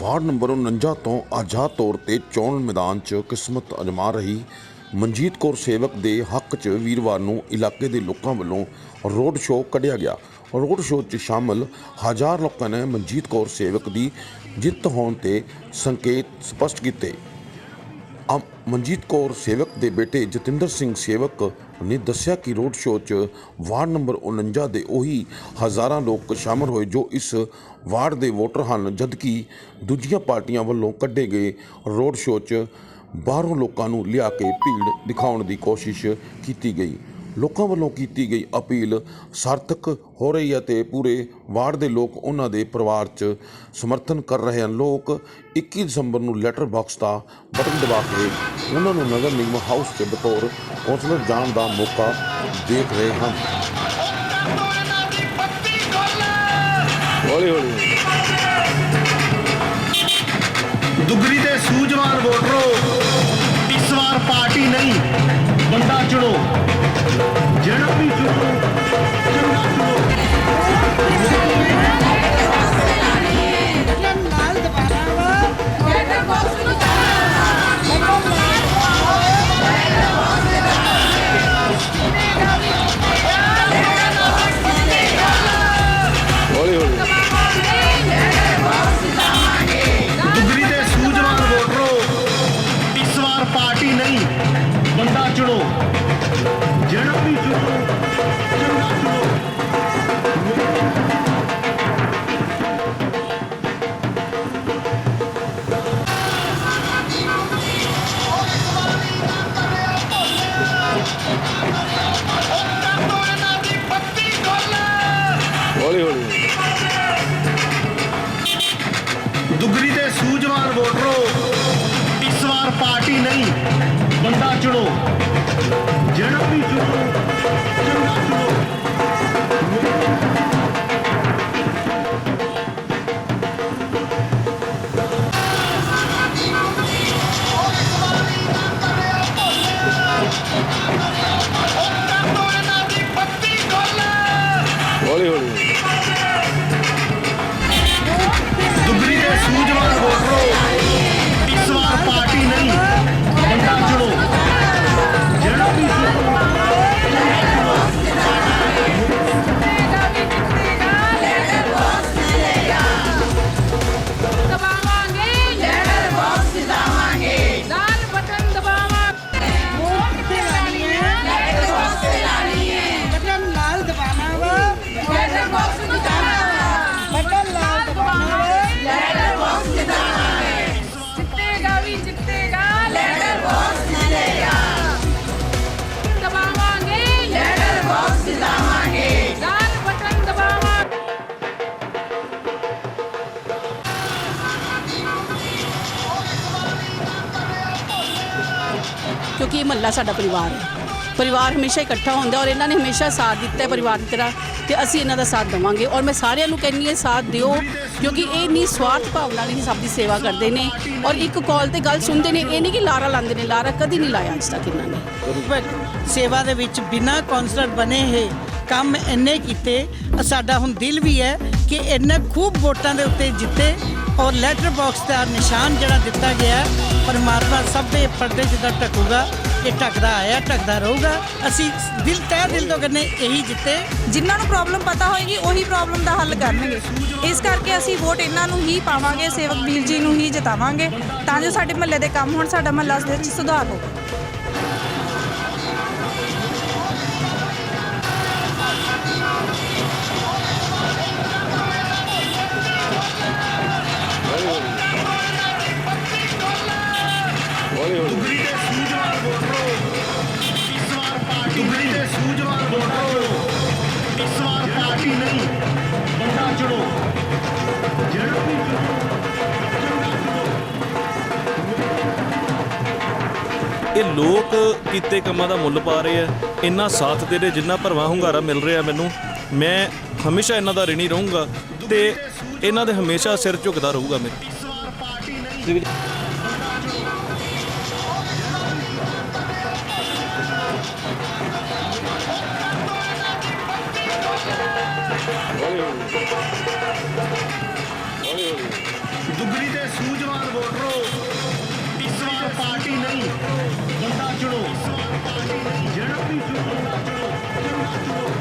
Ward number 49 ਤੋਂ ਆਜ਼ਾਦ ਤੌਰ ਤੇ ਚੋਣ ਮੈਦਾਨ 'ਚ ਕਿਸਮਤ ਅਜਮਾ ਰਹੀ ਮਨਜੀਤ ਕੌਰ ਸੇਵਕ ਦੇ ਹੱਕ 'ਚ ਵੀਰਵਾਰ ਨੂੰ ਇਲਾਕੇ ਦੇ ਲੋਕਾਂ ਵੱਲੋਂ ਰੋਡ ਸ਼ੋਅ ਕੱਢਿਆ ਗਿਆ। ਰੋਡ ਸ਼ੋਅ 'ਚ ਸ਼ਾਮਲ ਹਜ਼ਾਰ ਲੋਕਾਂ ਨੇ ਮਨਜੀਤ ਕੌਰ ਸੇਵਕ ਦੀ ਜਿੱਤ ਹੋਣ ਤੇ ਸੰਕੇਤ ਸਪਸ਼ਟ ਕੀਤੇ। ਅਮ ਮਨਜੀਤ ਕੌਰ ਸੇਵਕ ਦੇ ਬੇਟੇ ਜਤਿੰਦਰ ਸਿੰਘ ਸੇਵਕ ਨੇ ਦੱਸਿਆ ਕਿ ਰੋਡ ਸ਼ੋਅ 'ਚ ਵਾਰਡ ਨੰਬਰ 49 ਦੇ ਉਹੀ ਹਜ਼ਾਰਾਂ ਲੋਕ ਸ਼ਾਮਲ ਹੋਏ ਜੋ ਇਸ ਵਾਰਡ ਦੇ ਵੋਟਰ ਹਨ, ਜਦਕਿ ਦੂਜੀਆਂ ਪਾਰਟੀਆਂ ਵੱਲੋਂ ਕੱਢੇ ਗਏ ਰੋਡ ਸ਼ੋਅ 'ਚ ਬਾਹਰੋਂ ਲੋਕਾਂ ਨੂੰ ਲਿਆ ਕੇ ਭੀੜ ਦਿਖਾਉਣ ਦੀ ਕੋਸ਼ਿਸ਼ ਕੀਤੀ ਗਈ। ਲੋਕਾਂ ਵੱਲੋਂ ਕੀਤੀ ਗਈ ਅਪੀਲ ਸਾਰਥਕ ਹੋ ਰਹੀ ਹੈ ਤੇ ਪੂਰੇ ਵਾਰਡ ਦੇ ਲੋਕ ਉਹਨਾਂ ਦੇ ਪਰਿਵਾਰ 'ਚ ਸਮਰਥਨ ਕਰ ਰਹੇ ਹਨ। ਲੋਕ 21 ਦਸੰਬਰ ਨੂੰ ਲੈਟਰ ਬਾਕਸ ਦਾ ਬਟਨ ਦਬਾ ਕੇ ਉਹਨਾਂ ਨੂੰ ਨਗਰ ਨਿਗਮ ਹਾਊਸ 'ਚ ਬਤੌਰ ਕੌਂਸਲਰ ਜਾਣ ਦਾ ਮੌਕਾ ਦੇਖ ਰਹੇ ਹਨ। ਹੌਲੀ ਹੌਲੀ। ਦੁਗਰੀ ਦੇ ਸੂਝਵਾਨ ਵੋਟਰੋ, ਇਸ ਵਾਰ ਪਾਰਟੀ ਨਹੀਂ। ਬੰਦਾ ਚੁਣੋ। ਜਿਹੜਾ ਵੀ ਚੁਣੋ ਚੰਗਾ ਹੌਲੀ ਹੌਲੀ। ਦੁਗਰੀ ਦੇ ਸੂਝਵਾਨ ਵੋਟਰੋ ਇਸ ਵਾਰ ਪਾਰਟੀ ਨਹੀਂ ਬੰਦਾ ਚੁਣੋ। ਜਿਹੜਾ ਵੀ ਚੁਣੋ ਚੰਗਾ ਚੁਣੋ। ਹੌਲੀ ਹੌਲੀ। ਦੁਗਰੀ ਦੇ ਸੂਝਵਾਨ ਵੋਟਰੋ ਇਸ ਕਿਉਂਕਿ ਇਹ ਮਹੱਲਾ ਸਾਡਾ ਪਰਿਵਾਰ ਹੈ। ਪਰਿਵਾਰ ਹਮੇਸ਼ਾ ਇਕੱਠਾ ਹੁੰਦਾ ਔਰ ਇਹਨਾਂ ਨੇ ਹਮੇਸ਼ਾ ਸਾਥ ਦਿੱਤਾ ਹੈ ਪਰਿਵਾਰ ਦੀ ਤਰ੍ਹਾਂ ਤੇ ਅਸੀਂ ਇਹਨਾਂ ਦਾ ਸਾਥ ਦੇਵਾਂਗੇ। ਔਰ ਮੈਂ ਸਾਰਿਆਂ ਨੂੰ ਕਹਿੰਨੀ ਹੈ, ਸਾਥ ਦਿਓ, ਕਿਉਂਕਿ ਇਹ ਨਹੀਂ ਸਵਾਰਥ ਭਾਵਨਾ ਨਾਲ ਹੀ ਸਭ ਦੀ ਸੇਵਾ ਕਰਦੇ ਨੇ। ਔਰ ਇੱਕ ਕਾਲ ਤੇ ਗੱਲ ਸੁਣਦੇ ਨੇ, ਇਹ ਨਹੀਂ ਕਿ ਲਾਰਾ ਲਾਉਂਦੇ ਨੇ, ਲਾਰਾ ਕਦੀ ਨਹੀਂ ਲਾਇਆ ਅੱਜ ਤੱਕ ਇਹਨਾਂ ਨੇ। ਪਰ ਸੇਵਾ ਦੇ ਵਿੱਚ ਬਿਨਾਂ ਕਾਉਂਸਲਰ ਬਣੇ ਹੈ ਕੰਮ ਇੰਨੇ ਕੀਤੇ ਸਾਡਾ ਹੁਣ ਦਿਲ ਵੀ ਹੈ ਕਿ ਇੰਨੇ ਖੂਬ ਵੋਟਾਂ ਦੇ ਉੱਤੇ ਜਿੱਤੇ ਔਰ ਲੈਟਰ ਬਾਕਸ ਦਾ ਨਿਸ਼ਾਨ ਜਿਹੜਾ ਦਿੱਤਾ ਗਿਆ ਹੈ, ਪਰਮਾਤਮਾ ਸਭ ਦੇ ਪਰਦੇ ਜਿੱਦਾਂ ਟਕੂਗਾ ਇਹ ਟਕਦਾ ਆਇਆ ਟਕਦਾ ਰਹੂਗਾ। ਅਸੀਂ ਦਿਲ ਤਹਿ ਦਿਲ ਤੋਂ ਕਹਿੰਦੇ ਇਹੀ ਜਿੱਤੇ। ਜਿਨ੍ਹਾਂ ਨੂੰ ਪ੍ਰੋਬਲਮ ਪਤਾ ਹੋਏਗੀ ਉਹੀ ਪ੍ਰੋਬਲਮ ਦਾ ਹੱਲ ਕਰਨਗੇ। ਇਸ ਕਰਕੇ ਅਸੀਂ ਵੋਟ ਇਹਨਾਂ ਨੂੰ ਹੀ ਪਾਵਾਂਗੇ ਸੇਵਕ ਵੀਰ ਜੀ ਨੂੰ ਹੀ ਜਿਤਾਵਾਂਗੇ ਤਾਂ ਜੋ ਸਾਡੇ ਮਹੱਲੇ ਦੇ ਕੰਮ ਹੋਣ ਸਾਡਾ ਮਹੱਲਾ ਦੇ ਵਿੱਚ ਸੁਧਾਰ ਹੋਵੇ। ਬੰਦਾ ਚੁਣੋ ਜਿਹੜਾ ਵੀ ਇਹ ਲੋਕ ਕੀਤੇ ਕੰਮਾਂ ਦਾ ਮੁੱਲ ਪਾ ਰਹੇ ਆ। ਇੰਨਾ ਸਾਥ ਦੇ ਰਹੇ, ਜਿੰਨਾ ਭਰਵਾਂ ਹੁੰਗਾਰਾ ਮਿਲ ਰਿਹਾ ਮੈਨੂੰ। ਮੈਂ ਹਮੇਸ਼ਾ ਇਹਨਾਂ ਦਾ ਰਿਣੀ ਰਹੂੰਗਾ ਤੇ ਇਹਨਾਂ ਦੇ ਹਮੇਸ਼ਾ ਸਿਰ ਝੁਕਦਾ ਰਹੂਗਾ ਮੇਰਾ। ਦੇ ਸੂਝਵਾਨ ਵੋਟਰੋ ਇਸ ਵਾਰ ਪਾਰਟੀ ਨਹੀਂ ਬੰਦਾ ਚੁਣੋ। ਜਿਹੜਾ ਵੀ ਚੁਣੋ।